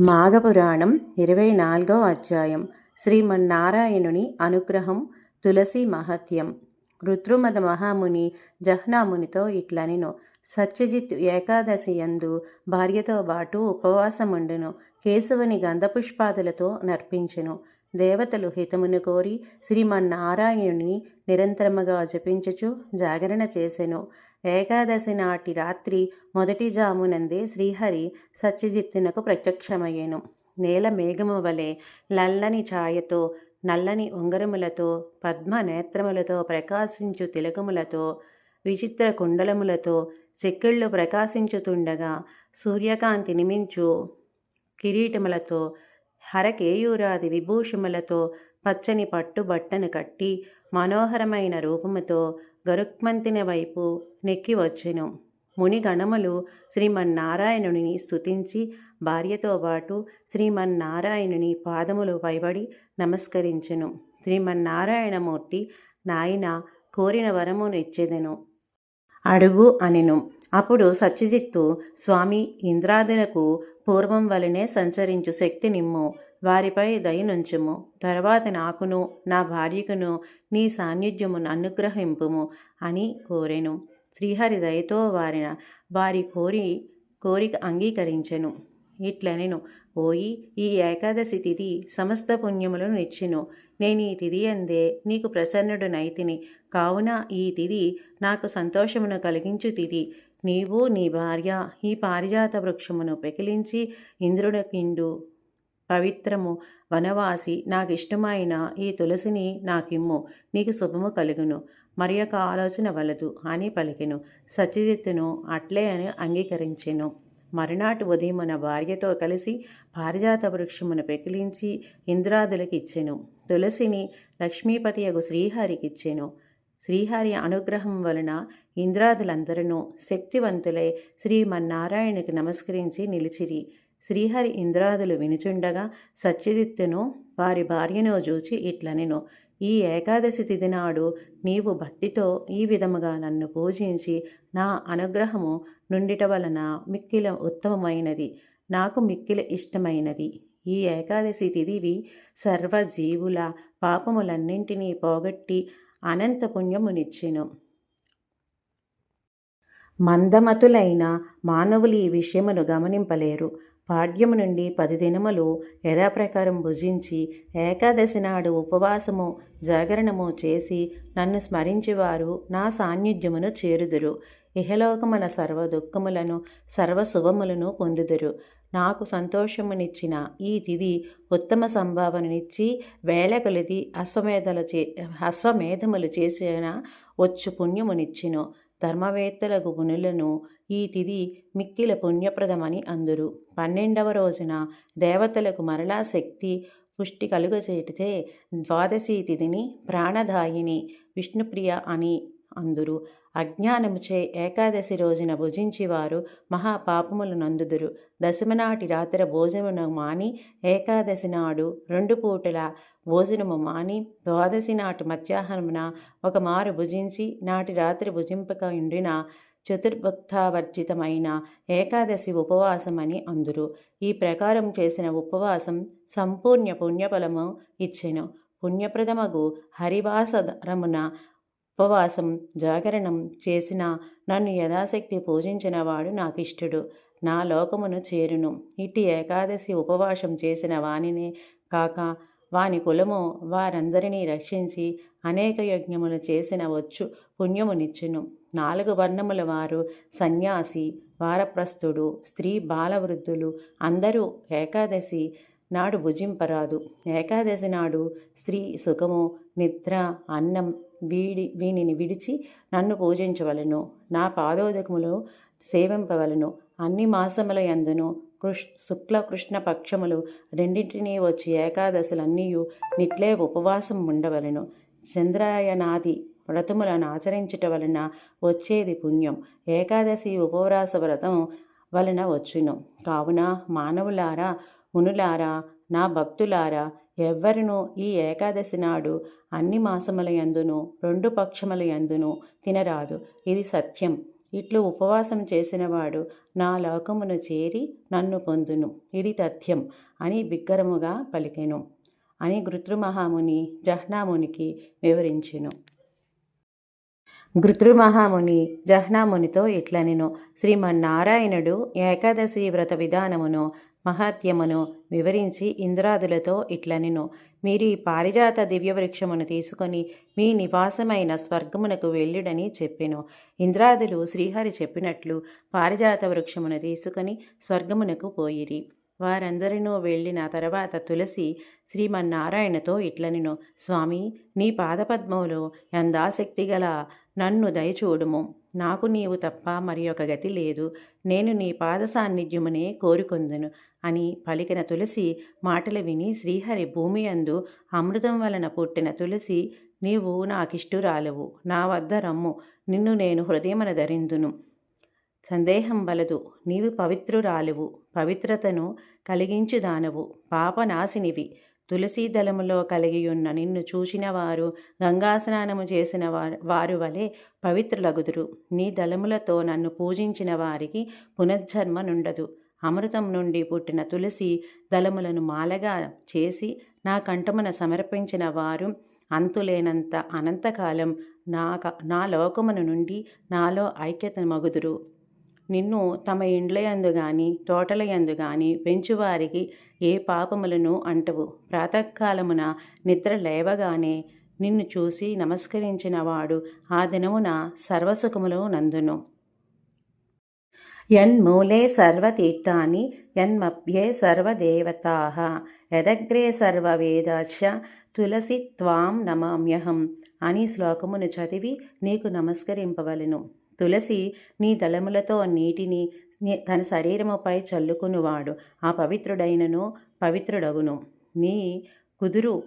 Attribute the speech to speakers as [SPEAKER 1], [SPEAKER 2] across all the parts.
[SPEAKER 1] మాఘపురాణం ఇరవై నాలుగో అధ్యాయం. శ్రీమన్నారాయణుని అనుగ్రహం తులసి మహత్యం. రుద్రుమద మహాముని జహ్నామునితో ఇట్లనెను. సత్యజిత్ ఏకాదశి యందు భార్యతో పాటు ఉపవాసముండును. కేశవుని గంధపుష్పాదులతో నర్పించెను. దేవతలు హితమును కోరి శ్రీమన్నారాయణుని నిరంతరముగా జపించుచు జాగరణ చేసెను. ఏకాదశి నాటి రాత్రి మొదటి జామునందే శ్రీహరి సత్యజిత్తునకు ప్రత్యక్షమయ్యేను. నేల మేఘము వలె నల్లని ఛాయతో నల్లని ఉంగరములతో పద్మ నేత్రములతో ప్రకాశించు తిలకములతో విచిత్ర కుండలములతో చెక్కిళ్ళు ప్రకాశించుతుండగా సూర్యకాంతి నిమించు కిరీటములతో హరకేయూరాది విభూషములతో పచ్చని పట్టు బట్టను కట్టి మనోహరమైన రూపముతో గరుక్మంతిని వైపు నెక్కి వచ్చెను. మునిగణములు శ్రీమన్నారాయణుని స్తుతించి భార్యతో పాటు శ్రీమన్నారాయణుని పాదములు పైబడి నమస్కరించెను. శ్రీమన్నారాయణమూర్తి నాయన కోరిన వరమును ఇచ్చేదెను అడుగు అనెను. అప్పుడు సత్యజిత్తు స్వామి ఇంద్రాదులకు పూర్వం వలనే సంచరించు శక్తి నిమ్ము. వారిపై దయనుంచుము. తర్వాత నాకును నా భార్యకును నీ సాన్నిధ్యమును అనుగ్రహింపుము అని కోరెను. శ్రీహరి దయతో వారిన వారి కోరి కోరిక అంగీకరించెను. ఇట్లనెను. ఓయి ఈ ఏకాదశి తిథి సమస్త పుణ్యములను నిచ్చెను నేను ఈ తిథి అందే నీకు ప్రసన్నుడు నైతిని కావున ఈ తిథి నాకు సంతోషమును కలిగించు తిథి. నీవు నీ భార్య ఈ పారిజాత వృక్షమును పెకిలించి ఇంద్రుడకిండు. పవిత్రము. వనవాసి నాకిష్టమైన ఈ తులసిని నాకిమ్ము. నీకు శుభము కలుగును. మరి యొక్క ఆలోచన వలదు. అని పలికెను. సత్యజిత్తును అట్లే అని అంగీకరించెను. మరునాటి ఉదయమున భార్యతో కలిసి పారిజాత వృక్షమును పెకిలించి ఇంద్రాదులకు ఇచ్చెను తులసిని లక్ష్మీపతియగు శ్రీహరికిచ్చెను. శ్రీహరి అనుగ్రహం వలన ఇంద్రాదులందరూ శక్తివంతులై శ్రీమన్నారాయణకి నమస్కరించి నిలిచిరి. శ్రీహరి ఇంద్రాదులు వినుచుండగా సత్యజిత్తును వారి భార్యను చూచి ఇట్లనెను ఈ ఏకాదశి తిథి నాడు నీవు భక్తితో ఈ విధముగా నన్ను పూజించి నా అనుగ్రహము నుండిట వలన మిక్కిల ఉత్తమమైనది నాకు మిక్కిల ఇష్టమైనది. ఈ ఏకాదశి తిథివి సర్వజీవుల పాపములన్నింటినీ పోగొట్టి అనంత పుణ్యమునిచ్చెను. మందమతులైన మానవులు ఈ విషయమును గమనింపలేరు. పాడ్యము నుండి పది దినములు యథాప్రకారం భుజించి ఏకాదశి నాడు ఉపవాసము జాగరణము చేసి నన్ను స్మరించేవారు నా సాన్నిధ్యమును చేరుదురు. ఇహలోకమున సర్వ దుఃఖములను సర్వ శుభములను పొందుదురు. నాకు సంతోషమునిచ్చిన ఈ తిథి ఉత్తమ సంభావననిచ్చి వేల కొలిది అశ్వమేధల చే అశ్వమేధములు చేసిన వచ్చు పుణ్యమునిచ్చిను. ధర్మవేత్తలకు గుణులను ఈ తిథి మిక్కిల పుణ్యప్రదమని అందురు. పన్నెండవ రోజున దేవతలకు మరలా శక్తి పుష్టి కలుగచేటితే ద్వాదశి తిథిని ప్రాణదాయిని విష్ణుప్రియ అని అందురు. అజ్ఞానముచే ఏకాదశి రోజున భుజించివారు మహాపాపములు నందుదురు. దశమనాటి రాత్రి భోజనమును మాని ఏకాదశి నాడు రెండు పూటల భోజనము మాని ద్వాదశి నాటి మధ్యాహ్నమున ఒక మారు భుజించి నాటి రాత్రి భుజింపక ఉండిన చతుర్భక్తావర్జితమైన ఏకాదశి ఉపవాసమని అందురు. ఈ ప్రకారం చేసిన ఉపవాసం సంపూర్ణ పుణ్యఫలము ఇచ్చెను. పుణ్యప్రదమగు హరివాసరమున ఉపవాసం జాగరణం చేసిన నన్ను యథాశక్తి పూజించినవాడు నాకిష్టుడు. నా లోకమును చేరును. ఇట్టి ఏకాదశి ఉపవాసం చేసిన వానినే కాక వాని కులము వారందరినీ రక్షించి అనేక యజ్ఞములు చేసిన వచ్చు పుణ్యమునిచ్చును. నాలుగు వర్ణముల వారు సన్యాసి వారప్రస్థుడు స్త్రీ బాలవృద్ధులు అందరూ ఏకాదశి నాడు భుజింపరాదు. ఏకాదశి నాడు స్త్రీ సుఖము నిద్ర అన్నం వీడి వీనిని విడిచి నన్ను పూజించవలను. నా పాదోదకములు సేవింపవలను. అన్ని మాసముల యందును కృష్ శుక్ల కృష్ణ పక్షములు రెండింటినీ వచ్చి ఏకాదశులన్నీయు నిట్లే ఉపవాసం ఉండవలను. చంద్రాయనాది వ్రతములను ఆచరించుట వలన వచ్చేది పుణ్యం. ఏకాదశి ఉపవాస వ్రతం వలన వచ్చును. కావున మానవులారా మునులారా నా భక్తులారా ఎవ్వరునూ ఈ ఏకాదశి నాడు అన్ని మాసముల యందును రెండు పక్షముల యందును తినరాదు. ఇది సత్యం. ఇట్లు ఉపవాసం చేసినవాడు నా లోకమును చేరి నన్ను పొందును. ఇది తథ్యం అని బిగ్గరముగా పలికెను. అని గృతృమహాముని జహ్నామునికి వివరించెను. గృతృమహాముని జహ్నామునితో ఇట్లనెను. శ్రీమన్నారాయణుడు ఏకాదశి వ్రత విధానమును మహాత్యమును వివరించి ఇంద్రాదులతో ఇట్లనెను. మీరు ఈ పారిజాత దివ్యవృక్షమును తీసుకొని మీ నివాసమైన స్వర్గమునకు వెళ్ళుడని చెప్పెను. ఇంద్రాదులు శ్రీహరి చెప్పినట్లు పారిజాత వృక్షమును తీసుకొని స్వర్గమునకు పోయిరి. వారందరినూ వెళ్ళిన తర్వాత తులసి శ్రీమన్నారాయణతో ఇట్లనిను స్వామి నీ పాదపద్మములో ఎందాశక్తి గల నన్ను దయచూడుము. నాకు నీవు తప్ప మరి ఒక గతి లేదు. నేను నీ పాద సాన్నిధ్యమునే కోరుకుందును. అని పలికిన తులసి మాటలు విని శ్రీహరి భూమి అందు అమృతం వలన పుట్టిన తులసి నీవు నాకిష్టురాలవు. నా వద్ద రమ్ము. నిన్ను నేను హృదయమన ధరిందును. సందేహం వలదు. నీవు పవిత్రురాలువు. పవిత్రతను కలిగించు దానవు. పాపనాశినివి. తులసీ దళములో కలిగియున్న నిన్ను చూసిన వారు గంగాస్నానము చేసిన వారు వలె పవిత్రులగుదురు. నీ దళములతో నన్ను పూజించిన వారికి పునర్జన్మనుండదు. అమృతం నుండి పుట్టిన తులసి దళములను మాలగా చేసి నా కంఠమున సమర్పించిన వారు అంతులేనంత అనంతకాలం నా నా లోకమును నుండి నాలో ఐక్యత మగుదురు. నిన్ను తమ ఇండ్లయందు గాని తోటలయందు గాని పెంచువారికి ఏ పాపములను అంటవు. ప్రాతకాలమున నిద్ర లేవగానే నిన్ను చూసి నమస్కరించిన వాడు ఆ దినమున సర్వసుఖములు నందును. యన్మూలే సర్వతీర్థాని యన్మభ్యే సర్వదేవతా. యదగ్రే సర్వవేదాచ తులసి త్వాం నమామ్యహం. అని శ్లోకమును చదివి నీకు నమస్కరింపవలను. తులసి నీ దళములతో నీటిని తన శరీరముపై చల్లుకునివాడు. ఆ పవిత్రుడైనను పవిత్రుడగును. నీ కుదురు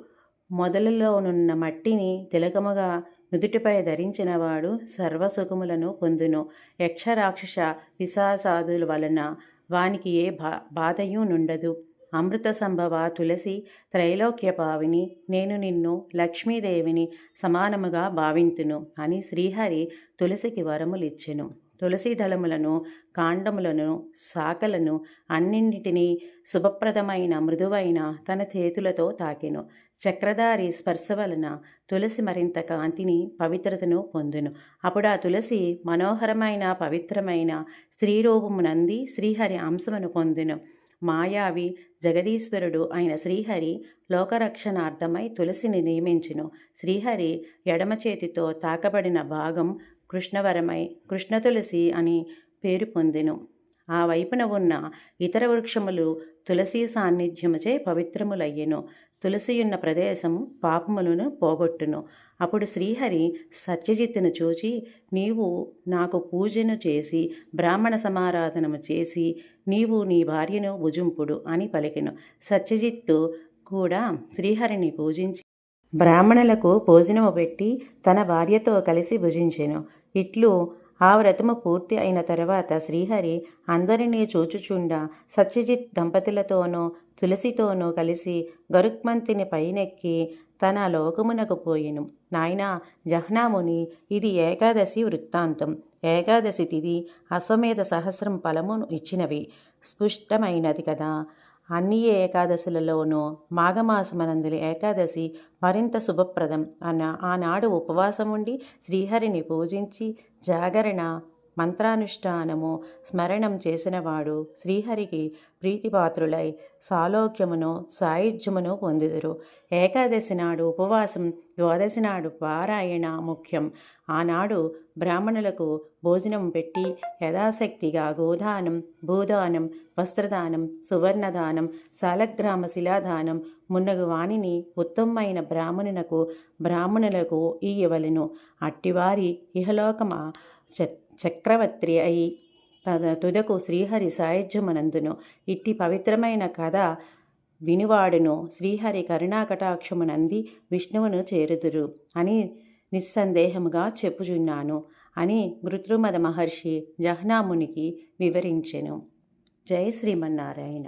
[SPEAKER 1] మొదలులోనున్న మట్టిని తిలకముగా నుదుటిపై ధరించినవాడు సర్వసుఖములను పొందును. యక్షరాక్షస పిశాసాదుల వలన వానికి ఏ బా బాధయు నుండదు. అమృత సంభవ తులసి త్రైలోక్యపావిని నేను నిన్ను లక్ష్మీదేవిని సమానముగా భావింతును అని శ్రీహరి తులసికి వరములిచ్చెను. తులసి దళములను కాండములను శాఖలను అన్నింటినీ శుభప్రదమైన మృదువైన తన చేతులతో తాకెను. చక్రధారి స్పర్శ వలన తులసి మరింత కాంతిని పవిత్రతను పొందును. అప్పుడు ఆ తులసి మనోహరమైన పవిత్రమైన స్త్రీరూపమునంది శ్రీహరి అంశమును పొందును. మాయావి జగదీశ్వరుడు అయిన శ్రీహరి లోకరక్షణార్థమై తులసిని నియమించును. శ్రీహరి ఎడమ చేతితో తాకబడిన భాగం కృష్ణవరమై కృష్ణ తులసి అని పేరు పొందెను. ఆ వైపున ఉన్న ఇతర వృక్షములు తులసి సాన్నిధ్యముచే పవిత్రములయ్యెను. తులసియున్న ప్రదేశము పాపములను పోగొట్టును. అప్పుడు శ్రీహరి సత్యజిత్తును చూచి నీవు నాకు పూజను చేసి బ్రాహ్మణ సమారాధనము చేసి నీవు నీ భార్యను భుజుంపుడు అని పలికెను. సత్యజిత్తు కూడా శ్రీహరిని పూజించి బ్రాహ్మణులకు భోజనము పెట్టి తన భార్యతో కలిసి భుజించెను. ఇట్లు ఆ వ్రతము పూర్తి అయిన తర్వాత శ్రీహరి అందరినీ చూచుచుండ సత్యజిత్ దంపతులతోనూ తులసితోనూ కలిసి గరుక్మంతిని పైనెక్కి తన లోకమునకు పోయెను. నాయన జహ్నాముని ఇది ఏకాదశి వృత్తాంతం. ఏకాదశి తిది అశ్వమేధ సహస్రం ఫలమును ఇచ్చినవి. స్పష్టమైనది కదా. అన్ని ఏకాదశులలోనూ మాఘమాసమనందలి ఏకాదశి మరింత శుభప్రదం అన్న ఆనాడు ఉపవాసం ఉండి శ్రీహరిని పూజించి జాగరణ మంత్రానుష్ఠానము స్మరణం చేసినవాడు శ్రీహరికి ప్రీతిపాత్రులై సాలోక్యమును సాయుధ్యమును పొందుదురు. ఏకాదశి నాడు ఉపవాసం ద్వాదశి నాడు పారాయణ ముఖ్యం. ఆనాడు బ్రాహ్మణులకు భోజనం పెట్టి యథాశక్తిగా గోదానం భూదానం వస్త్రదానం సువర్ణదానం సాలగ్రామ శిలాదానం మున్నగు వాణిని ఉత్తమమైన బ్రాహ్మణునకు బ్రాహ్మణులకు ఇయ్యవలెను. అట్టివారి ఇహలోకమా చక్రవర్తి అయి తద తుదకు శ్రీహరి సాయుధ్యమనందును. ఇట్టి పవిత్రమైన కథ వినువాడును. శ్రీహరి కరుణాకటాక్షమునంది విష్ణువును చేరుదురు అని నిస్సందేహముగా చెప్పుచున్నాను అని గృత్రుమద మహర్షి జహ్నామునికి వివరించెను. జయ శ్రీమన్నారాయణ.